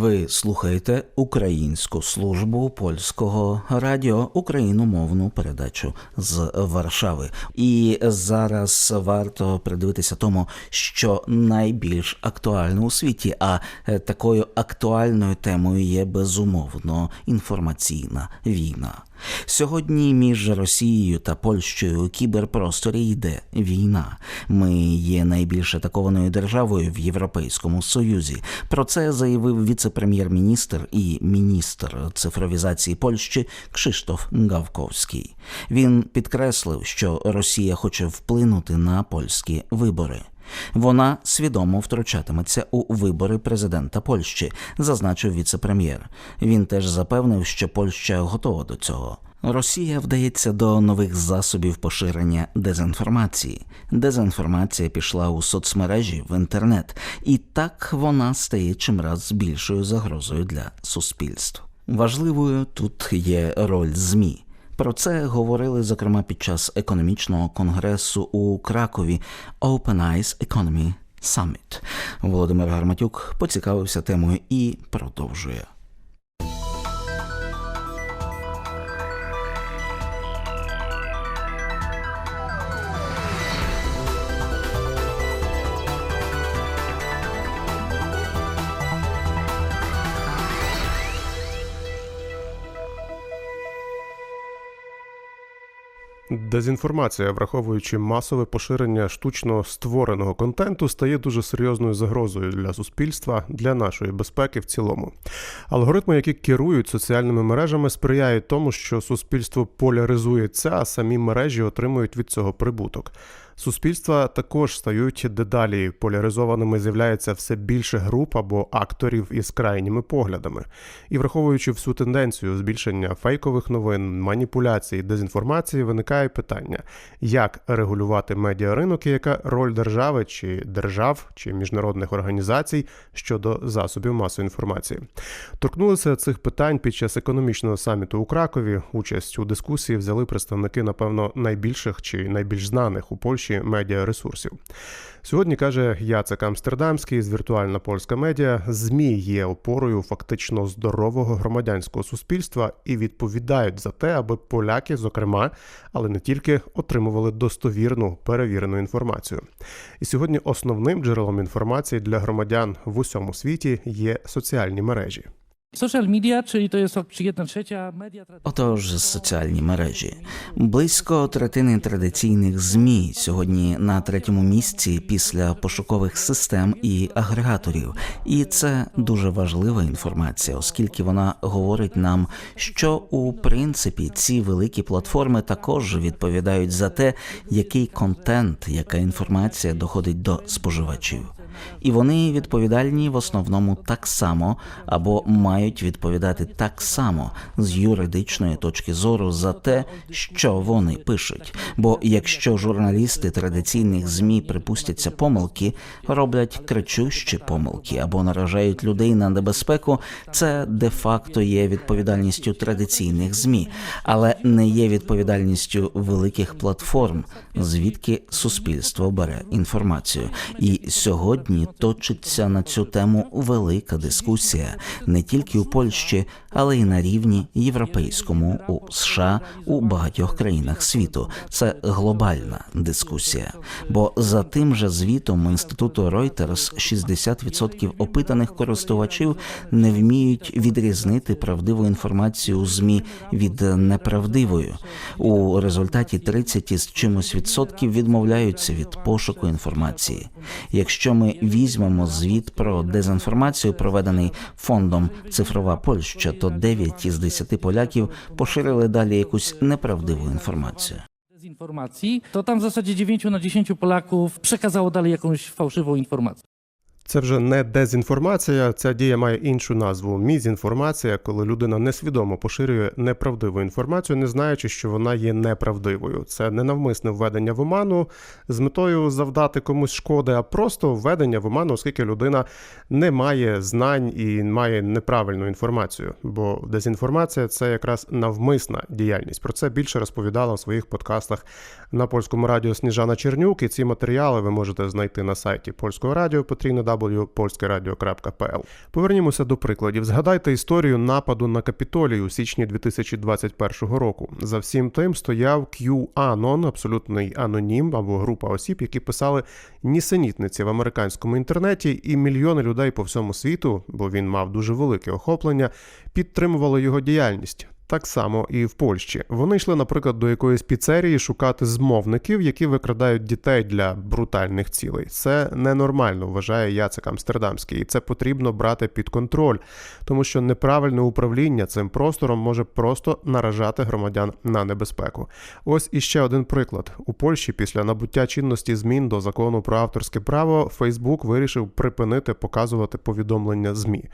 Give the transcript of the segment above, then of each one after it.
Ви слухаєте Українську службу польського радіо україномовну передачу з Варшави. І зараз варто придивитися тому, що найбільш актуально у світі. А е, такою актуальною темою є безумовно інформаційна війна. Сьогодні між Росією та Польщею у кіберпросторі йде війна. Ми є найбільш атакованою державою в Європейському Союзі. Про це заявив віце-прем'єр-міністр і міністр цифровізації Польщі Кшиштоф Гавковський. Він підкреслив, що Росія хоче вплинути на польські вибори. Вона свідомо втручатиметься у вибори президента Польщі, зазначив віце-прем'єр. Він теж запевнив, що Польща готова до цього. Росія вдається до нових засобів поширення дезінформації. Дезінформація пішла у соцмережі в інтернет, і так вона стає чимраз більшою загрозою для суспільств. Важливою тут є роль ЗМІ. Про це говорили зокрема під час економічного конгресу у Кракові Open Eyes Economy Summit. Володимир Гарматюк поцікавився темою і продовжує. Дезінформація, враховуючи масове поширення штучно створеного контенту, стає дуже серйозною загрозою для суспільства, для нашої безпеки в цілому. Алгоритми, які керують соціальними мережами, сприяють тому, що суспільство поляризується, а самі мережі отримують від цього прибуток. Суспільства також стають дедалі поляризованими, з'являється все більше груп або акторів із крайніми поглядами. І враховуючи всю тенденцію збільшення фейкових новин, маніпуляцій, дезінформації, виникає питання, як регулювати медіаринок і яка роль держави чи держав чи міжнародних організацій щодо засобів масової інформації. Торкнулися цих питань під час економічного саміту у Кракові. Участь у дискусії взяли представники, напевно, найбільших чи найбільш знаних у Польщі медіаресурсів. Сьогодні каже Яцек Амстердамський з віртуальна польська медіа. ЗМІ є опорою фактично здорового громадянського суспільства і відповідають за те, аби поляки, зокрема, але не тільки отримували достовірну перевірену інформацію. І сьогодні основним джерелом інформації для громадян в усьому світі є соціальні мережі. Social media, czyli to jest jedna trzecia media. Отож, соціальні мережі. Близько третини традиційних ЗМІ сьогодні на третьому місці після пошукових систем і агрегаторів. І це дуже важлива інформація, оскільки вона говорить нам, що у принципі ці великі платформи також відповідають за те, який контент, яка інформація доходить до споживачів. І вони відповідальні в основному так само або мають відповідати так само з юридичної точки зору за те, що вони пишуть. Бо якщо журналісти традиційних змі припустяться помилки, роблять кричущі помилки або наражають людей на небезпеку, це де-факто є відповідальністю традиційних змі, але не є відповідальністю великих платформ, звідки суспільство бере інформацію. І сьогодні точиться на цю тему велика дискусія не тільки у Польщі, але й на рівні європейському у США у багатьох країнах світу. Це глобальна дискусія. Бо за тим же звітом інституту Reuters 60% опитаних користувачів не вміють відрізнити правдиву інформацію у змі від неправдивої. У результаті 30 з чимось відсотків відмовляються від пошуку інформації. Якщо ми візьмемо звіт про дезінформацію, проведений фондом Цифрова Польща, то 9 із 10 поляків поширили далі якусь неправдиву інформацію. Дезінформації, то там в засаді 9 на 10 поляків przekazało dalej jakąś fałszywą informację. Це вже не дезінформація, ця дія має іншу назву мізінформація, коли людина несвідомо поширює неправдиву інформацію, не знаючи, що вона є неправдивою. Це не навмисне введення в оману з метою завдати комусь шкоди, а просто введення в оману, оскільки людина не має знань і має неправильну інформацію. Бо дезінформація це якраз навмисна діяльність. Про це більше розповідала в своїх подкастах на польському радіо Сніжана Чернюк. І ці матеріали ви можете знайти на сайті польського радіо потрійно www.polskeradio.pl. Повернімося до прикладів. Згадайте історію нападу на Капітолій у січні 2021 року. За всім тим стояв QAnon, абсолютний анонім або група осіб, які писали нісенітниці в американському інтернеті, і мільйони людей по всьому світу, бо він мав дуже велике охоплення, підтримували його діяльність. Так само і в Польщі. Вони йшли, наприклад, до якоїсь піцерії шукати змовників, які викрадають дітей для брутальних цілей. Це ненормально, вважає Яцек Амстердамський, і це потрібно брати під контроль, тому що неправильне управління цим простором може просто наражати громадян на небезпеку. Ось іще один приклад: у Польщі після набуття чинності змін до закону про авторське право Фейсбук вирішив припинити показувати повідомлення ЗМІ.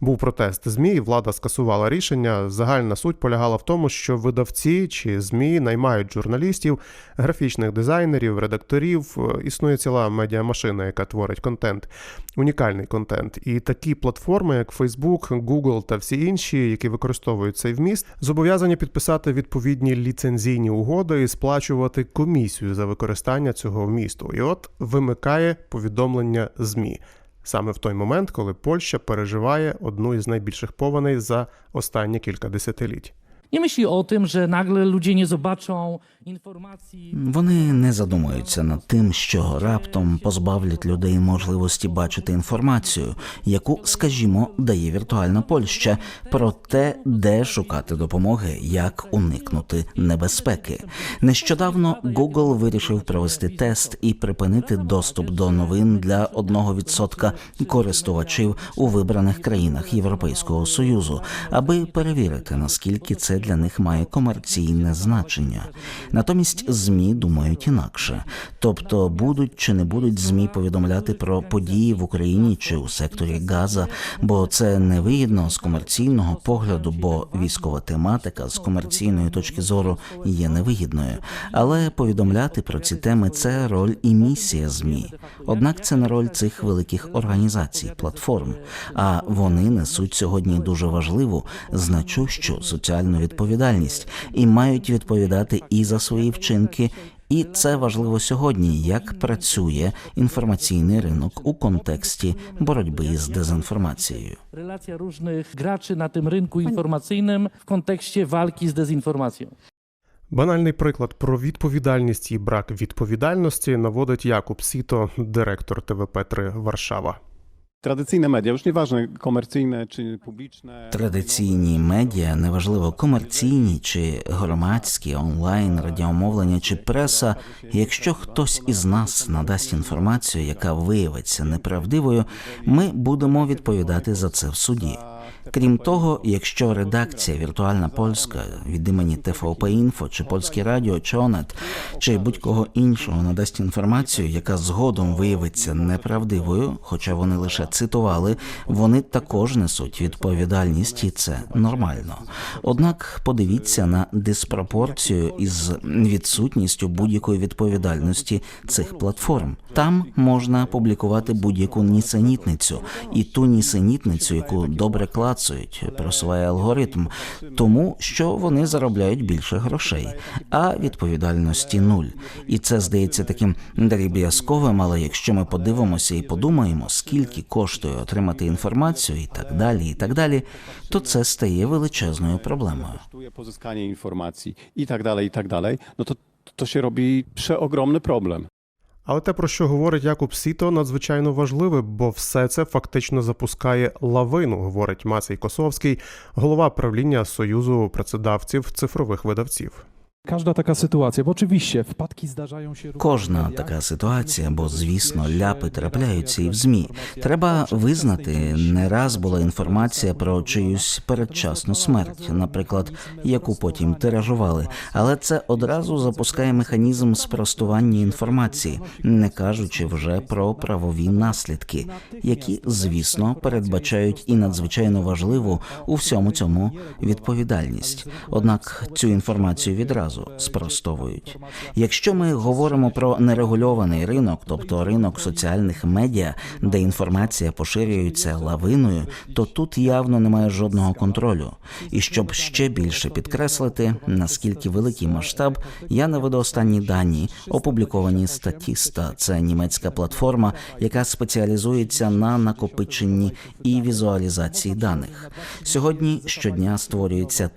Був протест ЗМІ, влада скасувала рішення. Загальна суть полягала в тому, що видавці чи ЗМІ наймають журналістів, графічних дизайнерів, редакторів. Е, Існує ціла медіамашина, яка творить контент, унікальний контент. І такі платформи, як Facebook, Google та всі інші, які використовують цей вміст, зобов'язані підписати відповідні ліцензійні угоди і сплачувати комісію за використання цього вмісту. І от вимикає повідомлення ЗМІ. Саме в той момент, коли Польща переживає одну із найбільших повеней за останні кілька десятиліть. Nie myśli o tym, że nagle ludzie nie zobaczą informacji. Вони не задумуються над тим, що раптом позбавлять людей можливості бачити інформацію, яку, скажімо, дає віртуальна Польща, про те, де шукати допомоги, як уникнути небезпеки. Нещодавно Google вирішив провести тест і припинити доступ до новин для 1% користувачів у вибраних країнах Європейського союзу, аби перевірити наскільки це для них має комерційне значення. Натомість ЗМІ думають інакше, тобто будуть чи не будуть ЗМІ повідомляти про події в Україні чи у секторі Газа, бо це невигідно з комерційного погляду, бо військова тематика з комерційної точки зору є невигідною. Але повідомляти про ці теми це роль і місія ЗМІ. Однак це не роль цих великих організацій, платформ. А вони несуть сьогодні дуже важливу, значущу соціальну відповідальність і мають відповідати і за свої вчинки. І це важливо сьогодні, як працює інформаційний ринок у контексті боротьби з дезінформацією. Relacja różnych graczy na tym rynku informacyjnym w kontekście walki z dezinformacją. Банальний приклад про відповідальність і брак відповідальності наводить Якуб Сіто, директор ТВП-3 Варшава. Tradycyjne медіа ж неважне, комерційне чи публічне Традиційні медіа, неважливо комерційні чи громадські, онлайн, радіомовлення чи преса. Якщо хтось із нас надасть інформацію, яка виявиться неправдивою, ми будемо відповідати за це в суді. Крім того, якщо редакція віртуальна польська від імені ТФОП Інфо чи Польське Радіо чи ОНЕТ чи будь-кого іншого надасть інформацію, яка згодом виявиться неправдивою, хоча вони лише цитували, вони також несуть відповідальність, і це нормально. Однак подивіться на диспропорцію із відсутністю будь-якої відповідальності цих платформ. Там можна публікувати будь-яку нісенітницю, і ту нісенітницю, яку добре клацають, просуває алгоритм, тому що вони заробляють більше грошей, а відповідальності нуль. І це здається таким дріб'язковим, але якщо ми подивимося і подумаємо, скільки коштує отримати інформацію і так далі, і так далі, то це стає величезною проблемою. kosztuje pozyskanie informacji i tak dalej, i tak dalej, no to, to się robi przeogromny problem. Але те, про що говорить Якуб Сіто, надзвичайно важливе, бо все це фактично запускає лавину, говорить Масій Косовський, голова правління Союзу працедавців цифрових видавців. Każda taka sytuacja, bo oczywiście wpadki zdarzają się Кожна така ситуація, бо звісно, ляпи трапляються і в змі. Треба визнати, не раз була інформація про чиюсь передчасну смерть, наприклад, яку потім тиражували. Але це одразу запускає механізм спростування інформації, не кажучи вже про правові наслідки, які, звісно, передбачають і надзвичайно важливу у всьому цьому відповідальність. Однак цю інформацію відразу одразу спростовують. Якщо ми говоримо про нерегульований ринок, тобто ринок соціальних медіа, де інформація поширюється лавиною, то тут явно немає жодного контролю. І щоб ще більше підкреслити, наскільки великий масштаб, я наведу останні дані, опубліковані Статіста. Це німецька платформа, яка спеціалізується на накопиченні і візуалізації даних. Сьогодні щодня створюється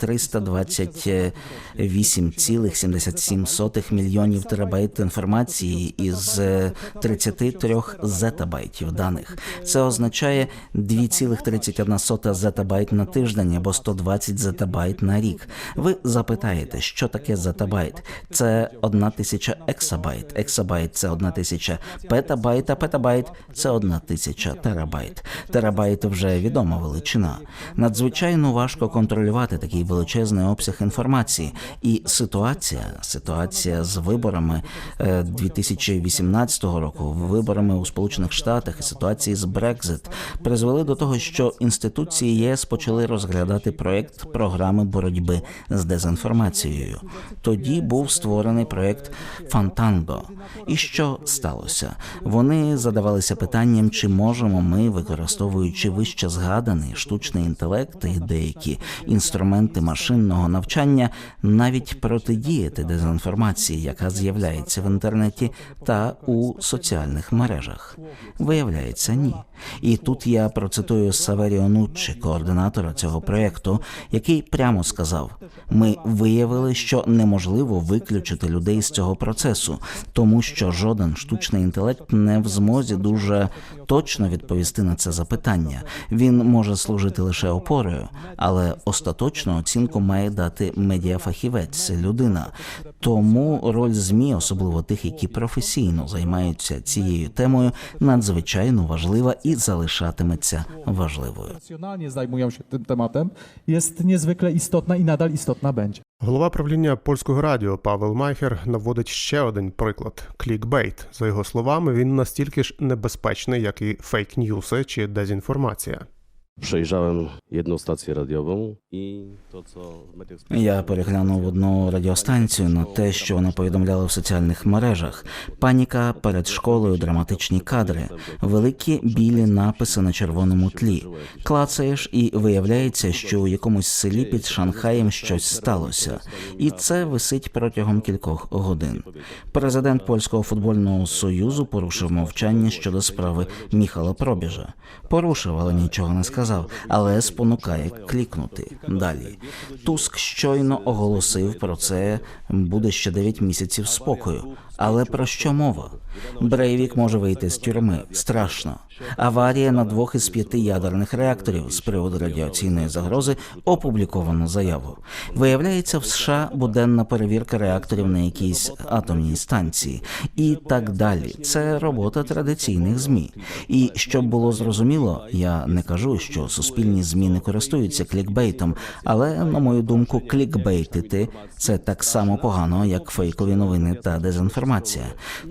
328,77 мільйонів терабайт інформації із е, 33 зетабайтів даних. Це означає 2,31 зетабайт на тиждень або 120 зетабайт на рік. Ви запитаєте, що таке зетабайт? Це одна тисяча ексабайт. Ексабайт це одна тисяча петабайт, а петабайт це одна тисяча терабайт. Терабайт вже відома величина. Надзвичайно важко контролювати такий величезний обсяг інформації. І ситуація, ситуація з виборами е, 2018 року, виборами у Сполучених Штатах і ситуації з Брекзит призвели до того, що інституції ЄС почали розглядати проект програми боротьби з дезінформацією. Тоді був створений проект Фантанго. І що сталося? Вони задавалися питанням, чи можемо ми, використовуючи вище згаданий штучний інтелект і деякі інструменти машинного навчання, навіть протидіяти дезінформації, яка з'являється в інтернеті та у соціальних мережах. Виявляється, ні. І тут я процитую Саверіо Нуччі, координатора цього проєкту, який прямо сказав: ми виявили, що неможливо виключити людей з цього процесу, тому що жоден штучний інтелект не в змозі дуже точно відповісти на це запитання. Він може служити лише опорою, але остаточну оцінку має дати медіафахівець, людина. Тому роль змі, особливо тих, які професійно займаються цією темою, надзвичайно важлива і залишатиметься важливою. profesjonalnie zajmują się tym tematem, jest niezwykle istotna i nadal istotna. Голова правління польського радіо Павел Майхер наводить ще один приклад клікбейт. За його словами, він настільки ж небезпечний, як і фейк-ньюси чи дезінформація. Przejrzałem jedną stację radiową i to, co w mediach Я переглянув одну радіостанцію на те, що вона повідомляла в соціальних мережах. Паніка перед школою, драматичні кадри, великі білі написи на червоному тлі. Клацаєш, і виявляється, що у якомусь селі під Шанхаєм щось сталося, і це висить протягом кількох годин. Президент польського футбольного союзу порушив мовчання щодо справи Міхала Пробіжа. Порушив, але нічого не сказав, але спонукає клікнути далі. Туск щойно оголосив про це. Буде ще 9 місяців спокою. Але про що мова? Брейвік може вийти з тюрми. Страшно. Аварія на двох із п'яти ядерних реакторів з приводу радіаційної загрози опубліковано заяву. Виявляється, в США буденна перевірка реакторів на якійсь атомній станції і так далі. Це робота традиційних змі. І щоб було зрозуміло, я не кажу, що суспільні змі не користуються клікбейтом, але на мою думку, клікбейтити це так само погано, як фейкові новини та дезінформація,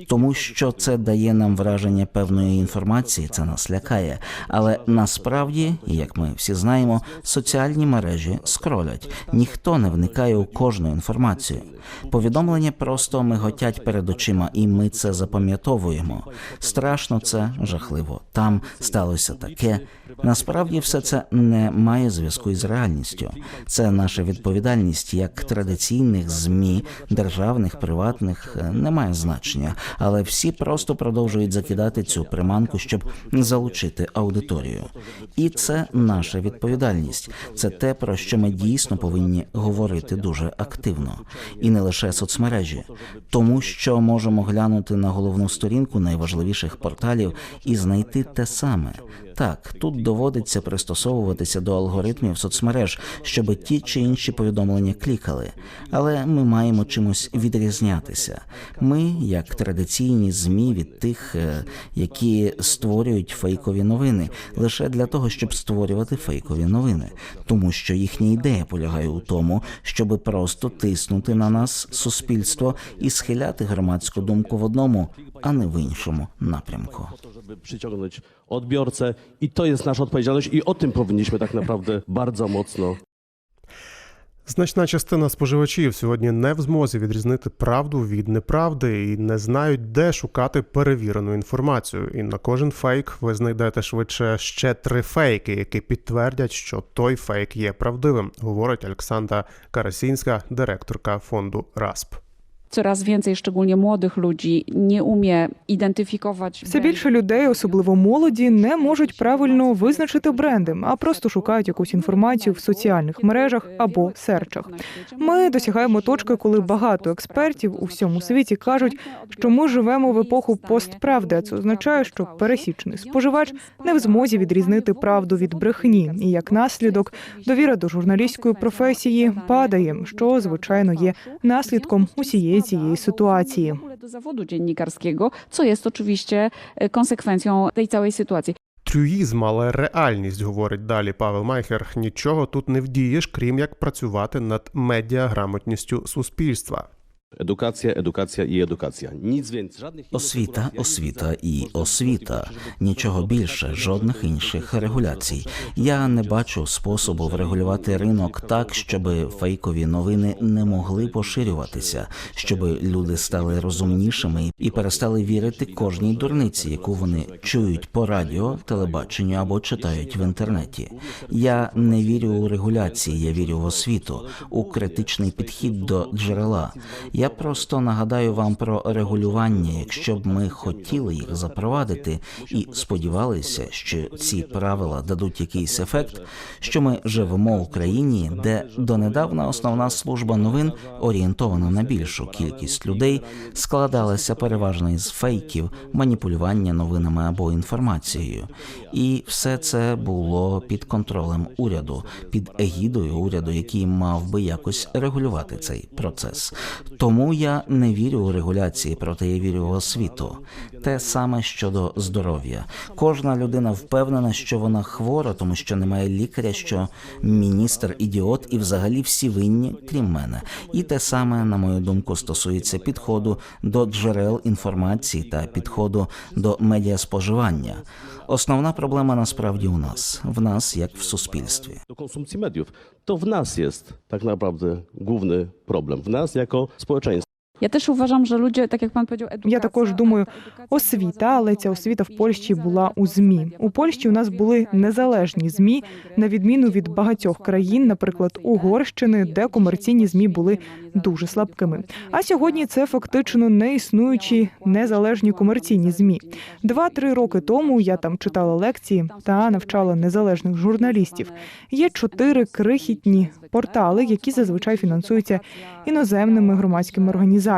тому що це дає нам враження певної інформації, це нас лякає. Але насправді, як ми всі знаємо, соціальні мережі скролять. Ніхто не вникає у кожну інформацію. Повідомлення просто миготять перед очима, і ми це запам'ятовуємо. Страшно це жахливо. Там сталося таке. Насправді все це не має зв'язку із реальністю. Це наша відповідальність як традиційних змі, державних, приватних е, не має значення, але всі просто продовжують закидати цю приманку, щоб залучити аудиторію. І це наша відповідальність. Це те, про що ми дійсно повинні говорити дуже активно, і не лише соцмережі, тому що можемо глянути на головну сторінку найважливіших порталів і знайти те саме. Так, тут доводиться пристосовуватися до алгоритмів соцмереж, щоб ті чи інші повідомлення клікали. Але ми маємо чимось відрізнятися. Ми, як традиційні змі від тих, е, які створюють фейкові новини, лише для того, щоб створювати фейкові новини, тому що їхня ідея полягає у тому, щоб просто тиснути на нас суспільство і схиляти громадську думку в одному, а не в іншому напрямку. po to, żeby przyciągnąć odbiorcę i to jest nasza odpowiedzialność i o tym powinniśmy tak naprawdę bardzo mocno Значна частина споживачів сьогодні не в змозі відрізнити правду від неправди і не знають, де шукати перевірену інформацію. І на кожен фейк ви знайдете швидше ще три фейки, які підтвердять, що той фейк є правдивим, говорить Олександра Карасінська, директорка фонду РАСП. Coraz więcej, szczególnie młodych ludzi, nie umie identyfikować. Все більше людей, особливо молоді, не можуть правильно визначити бренди, а просто шукають якусь інформацію в соціальних мережах або серчах. Ми досягаємо точки, коли багато експертів у всьому світі кажуть, що ми живемо в епоху постправди. а Це означає, що пересічний споживач не в змозі відрізнити правду від брехні, і як наслідок довіра до журналістської професії падає, що звичайно є наслідком усієї цієї ситуації. До zawodu dziennikarskiego, co jest oczywiście e, konsekwencją tej całej sytuacji. Трюїзм, але реальність, говорить далі Павел Майхер. Нічого тут не вдієш, крім як працювати над медіаграмотністю суспільства. I edukacja. Nic więcej, Освіта, освіта і освіта. Нічого більше, жодних інших регуляцій. Я не бачу способу врегулювати ринок так, щоб фейкові новини не могли поширюватися, щоб люди стали розумнішими і перестали вірити кожній дурниці, яку вони чують по радіо, телебаченню або читають в інтернеті. Я не вірю у регуляції, я вірю в освіту, у критичний підхід до джерела. Я просто нагадаю вам про регулювання, якщо б ми хотіли їх запровадити і сподівалися, що ці правила дадуть якийсь ефект, що ми живемо в Україні, де донедавна основна служба новин орієнтована на більшу кількість людей, складалася переважно із фейків, маніпулювання новинами або інформацією. І все це було під контролем уряду, під егідою уряду, який мав би якось регулювати цей процес. Тому я не вірю у регуляції, проте я вірю в освіту. Те саме щодо здоров'я. Кожна людина впевнена, що вона хвора, тому що немає лікаря, що міністр ідіот, і взагалі всі винні, крім мене. І те саме, на мою думку, стосується підходу до джерел інформації та підходу до медіаспоживання. Основна проблема насправді у нас, в нас як в суспільстві. do konsumpcji mediów. To w nas jest tak naprawdę główny problem. W nas jako społeczeństwo. Ja też uważam, że ludzie, tak jak pan powiedział, Я також думаю, освіта, але ця освіта в Польщі була у змі. У Польщі у нас були незалежні змі, на відміну від багатьох країн, наприклад, Угорщини, де комерційні змі були дуже слабкими. А сьогодні це фактично не існуючі незалежні комерційні змі. Два-три роки тому я там читала лекції та навчала незалежних журналістів. Є чотири крихітні портали, які зазвичай фінансуються іноземними громадськими організаціями.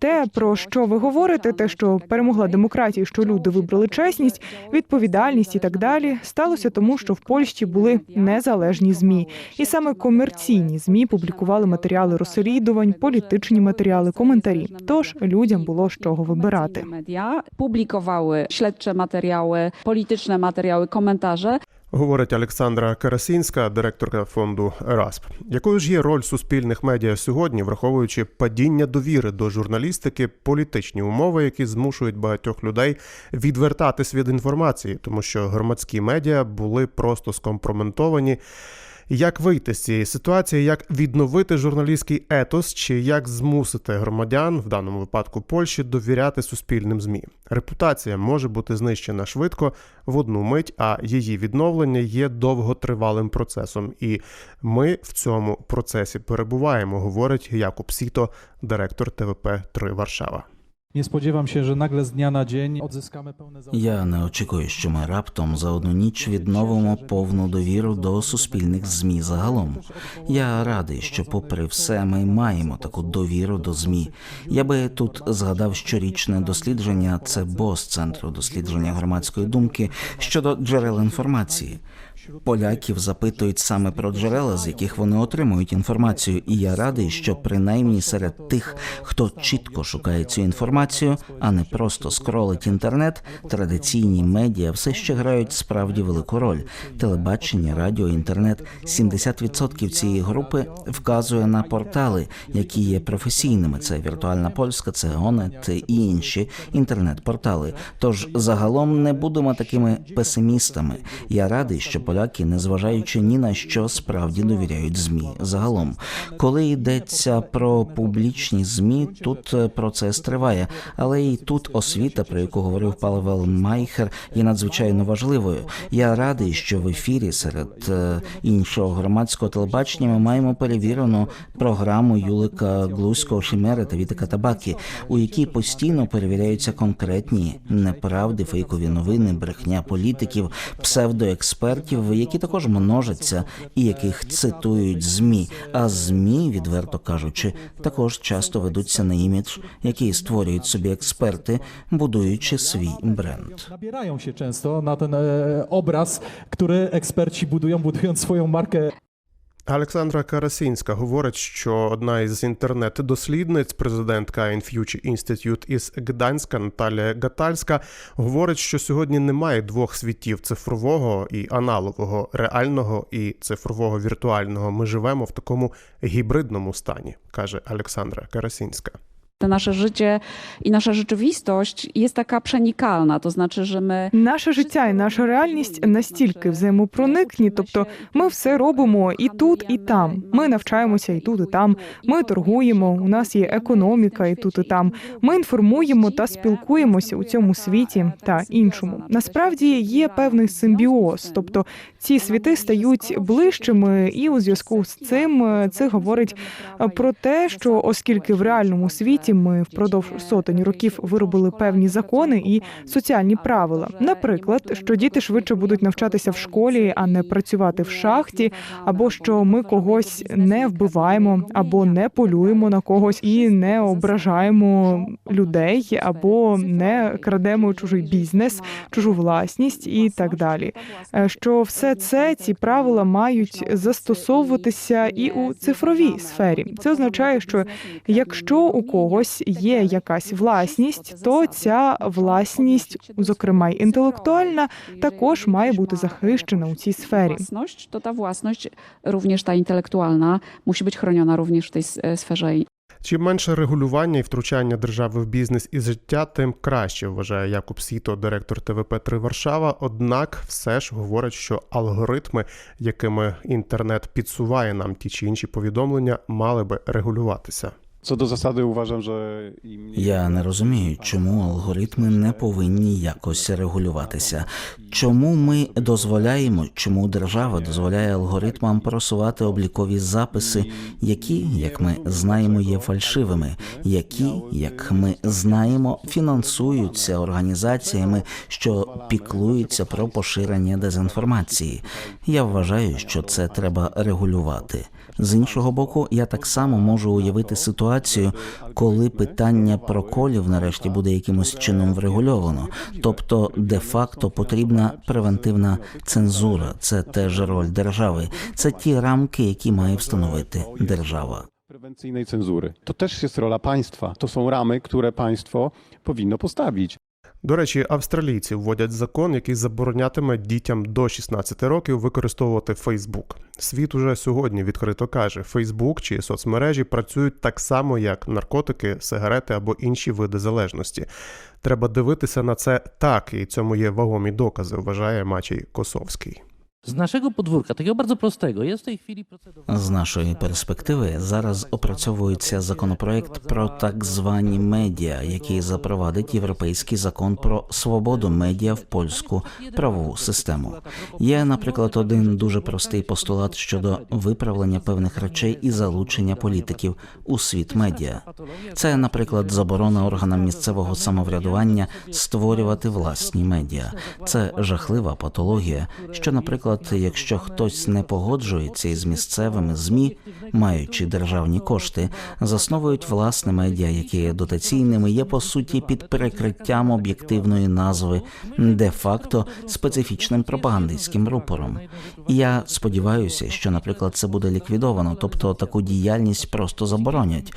Те, про що ви говорите, те, що перемогла демократія, що люди вибрали чесність, відповідальність і так далі, сталося тому, що в Польщі були незалежні змі, і саме комерційні змі публікували матеріали розслідувань, політичні матеріали, коментарі. Тож людям було з чого вибирати. Media publikowały śledcze materiały, polityczne materiały, komentarze. Говорить Олександра Карасінська, директорка фонду РАСП. Якою ж є роль суспільних медіа сьогодні, враховуючи падіння довіри до журналістики, політичні умови, які змушують багатьох людей відвертатись від інформації, тому що громадські медіа були просто скомпроментовані. Як вийти з цієї ситуації, як відновити журналістський етос, чи як змусити громадян, в даному випадку Польщі, довіряти суспільним змі? Репутація може бути знищена швидко в одну мить, а її відновлення є довготривалим процесом. І ми в цьому процесі перебуваємо, говорить Якуб Сіто, директор ТВП 3 Варшава. Nie spodziewam się, że nagle z dnia na dzień odzyskamy pełne zaufanie. Я не очікую, що ми раптом за одну ніч відновимо повну довіру до суспільних змі загалом. Я радий, що, попри все, ми маємо таку довіру до змі. Я би тут згадав щорічне дослідження. Це БОС центру дослідження громадської думки щодо джерел інформації. Поляків запитують саме про джерела, з яких вони отримують інформацію, і я радий, що принаймні серед тих, хто чітко шукає цю інформацію, а не просто скролить інтернет, традиційні медіа все ще грають справді велику роль. Телебачення, радіо, інтернет 70% цієї групи вказує на портали, які є професійними. Це віртуальна польська, це Онет і інші інтернет-портали. Тож загалом не будемо такими песимістами. Я радий, що поляки, незважаючи ні на що, справді довіряють змі. Загалом, коли йдеться про публічні змі, тут е, процес триває, але і тут освіта, про яку говорив Павел Майхер, є надзвичайно важливою. Я радий, що в ефірі серед е, іншого громадського телебачення ми маємо перевірену програму Юлика Глузького Шимери та Вітика Табаки, у якій постійно перевіряються конкретні неправди, фейкові новини, брехня політиків, псевдоекспертів, які також множаться і яких цитують змі. А змі, відверто кажучи, також часто ведуться на імідж, який створюють собі експерти, будуючи свій бренд. Nabierają часто на той образ, який експерти будують, eksperci свою markę Олександра Карасінська говорить, що одна із інтернет-дослідниць, президентка InFuture Institute із Гданська Наталія Гатальська, говорить, що сьогодні немає двох світів цифрового і аналогового, реального і цифрового віртуального. Ми живемо в такому гібридному стані, каже Олександра Карасінська. To nasze życie i nasza rzeczywistość jest taka przenikalna, to znaczy, że my Наше життя і наша реальність настільки взаємопроникні, тобто ми все робимо і тут, і там. Ми навчаємося і тут, і там. Ми торгуємо. У нас є економіка і тут, і там. Ми інформуємо та спілкуємося у цьому світі та іншому. Насправді є певний симбіоз, тобто ці світи стають ближчими, і у зв'язку з цим е, це говорить е, про те, що оскільки в реальному світі ми впродовж сотень років виробили певні закони і соціальні правила. Наприклад, що діти швидше будуть навчатися в школі, а не працювати в шахті, або що ми когось не вбиваємо, або не полюємо на когось і не ображаємо людей, або не крадемо чужий бізнес, чужу власність і так далі. Е, Що все це ці правила мають застосовуватися і у цифровій сфері. Це означає, що якщо у когось є якась власність, то ця власність, зокрема й інтелектуальна, також має бути захищена у цій сфері. to ta własność, również ta intelektualna, musi być chroniona również s- e, sferze Чим менше регулювання і втручання держави в бізнес і життя, тим краще, вважає Якуб Сіто, директор ТВП 3 Варшава. Однак все ж говорить, що алгоритми, якими інтернет підсуває нам ті чи інші повідомлення, мали би регулюватися. Co do zasady uważam, że Я не розумію, чому алгоритми не повинні якось регулюватися. Чому ми дозволяємо, чому держава дозволяє алгоритмам просувати облікові записи, які, як ми знаємо, є фальшивими, які, як ми знаємо, фінансуються організаціями, що піклуються про поширення дезінформації. Я вважаю, що це треба регулювати. З іншого боку, я так само можу уявити ситуацію, коли питання проколів нарешті буде якимось чином врегульовано. Тобто, де-факто потрібна превентивна цензура. Це теж роль держави. Це ті рамки, які має встановити держава. prewencyjnej cenzury. To też jest rola państwa. To są ramy, które państwo powinno postawić. До речі, австралійці вводять закон, який заборонятиме дітям до 16 років використовувати Фейсбук. Світ уже сьогодні відкрито каже, Фейсбук чи соцмережі працюють так само, як наркотики, сигарети або інші види залежності. Треба дивитися на це так, і цьому є вагомі докази, вважає Мачій Косовський. Z naszego podwórka, takiego bardzo prostego, jest w tej chwili procedowane. З нашої перспективи зараз опрацьовується законопроект про так звані медіа, який запровадить європейський закон про свободу медіа в польську правову систему. Є, наприклад, один дуже простий постулат щодо виправлення певних речей і залучення політиків у світ медіа. Це, наприклад, заборона органам місцевого самоврядування створювати власні медіа. Це жахлива патологія, що, наприклад, якщо хтось не погоджується із місцевими змі, маючи державні кошти, засновують власне медіа, які є дотаційними, є по суті під перекриттям об'єктивної назви, де-факто специфічним пропагандистським рупором. Я сподіваюся, що, наприклад, це буде ліквідовано, тобто таку діяльність просто заборонять.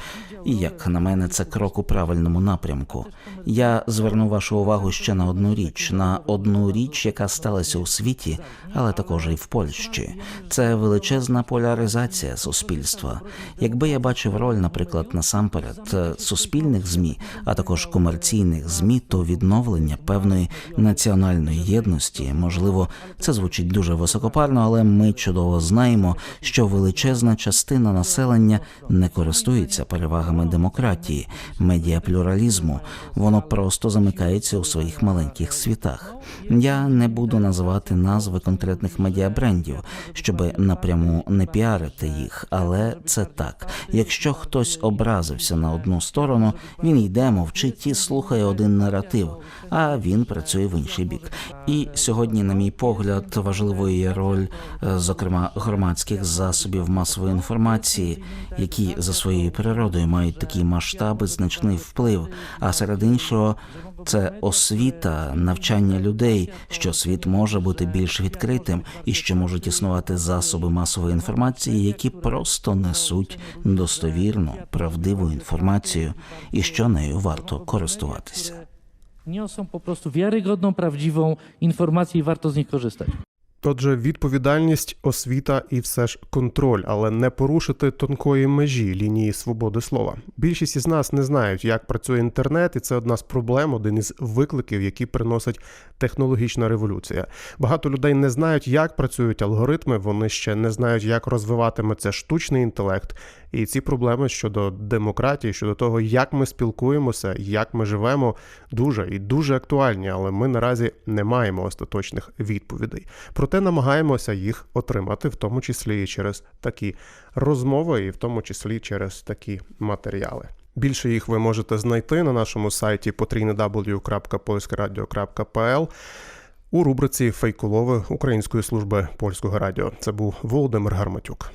І як на мене, це крок у правильному напрямку. Я зверну вашу увагу ще на одну річ, на одну річ, яка сталася у світі, але також і в Польщі. Це величезна поляризація суспільства. Якби я бачив роль, наприклад, насамперед е, суспільних змі, а також комерційних змі, то відновлення певної національної єдності, можливо, це звучить дуже високопарно, але ми чудово знаємо, що величезна частина населення не користується перевагами демократії, медіаплюралізму. Воно просто замикається у своїх маленьких світах. Я не буду називати назви конкретних медіабрендів, щоб напряму не піарити їх, але це так. Якщо хтось образився на одну сторону, він йде, мовчить і слухає один наратив, а він працює в інший бік. І сьогодні, на мій погляд, важливою є роль, е, зокрема, громадських засобів масової інформації, які за своєю природою мають такі масштаби, значний вплив. А серед іншого, це освіта, навчання людей, що світ може бути більш відкритим і що можуть існувати засоби масової інформації, які просто nесуть достовірну, правдиву інформацію, і що нею варто користуватися. Niosą po prostu wiarygodną, prawdziwą informację i warto z nich korzystać. Отже, відповідальність, освіта і все ж контроль, але не порушити тонкої межі лінії свободи слова. Більшість із нас не знають, як працює інтернет, і це одна з проблем, один із викликів, які приносить технологічна революція. Багато людей не знають, як працюють алгоритми. Вони ще не знають, як розвиватиметься штучний інтелект. І ці проблеми щодо демократії, щодо того, як ми спілкуємося, як ми живемо, дуже і дуже актуальні, але ми наразі не маємо остаточних відповідей. Проте намагаємося їх отримати, в тому числі і через такі розмови, і в тому числі через такі матеріали. Більше їх ви можете знайти на нашому сайті www.polskaradio.pl у рубриці Фейкулови Української служби польського радіо. Це був Володимир Гарматюк.